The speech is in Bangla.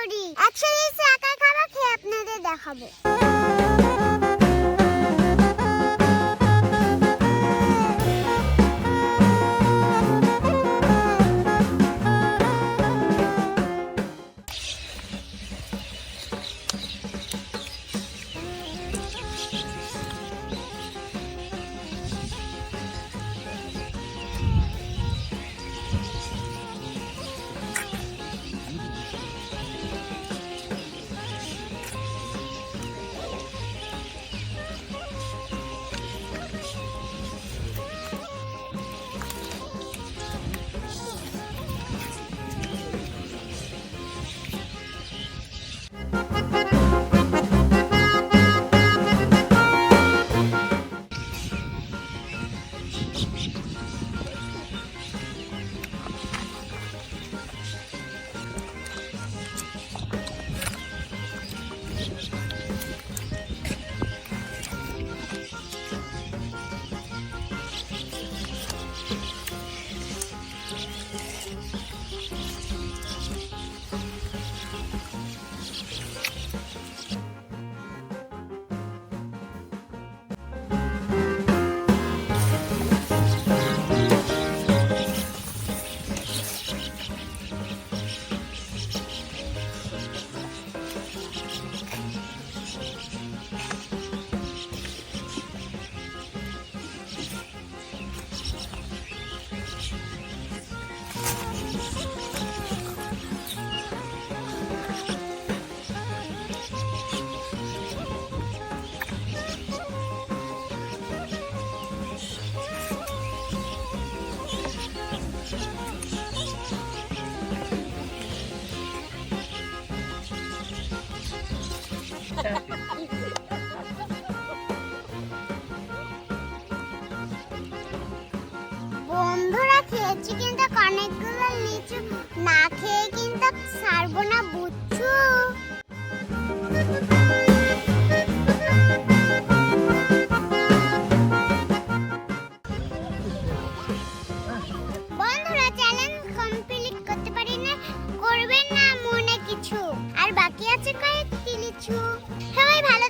করি। একসাথে আঁকা খাবার খেয়ে আপনাদের দেখাবো। きた。কিছু না খেয়ে কিন্তু ছাড়বো না, বুঝছ? বন্ধুরা চ্যালেঞ্জ কমপ্লিট করতে পারি না, করবেন না মনে কিছু। আর বাকি আছে কয়েকটি লিচু। সবাই ভালো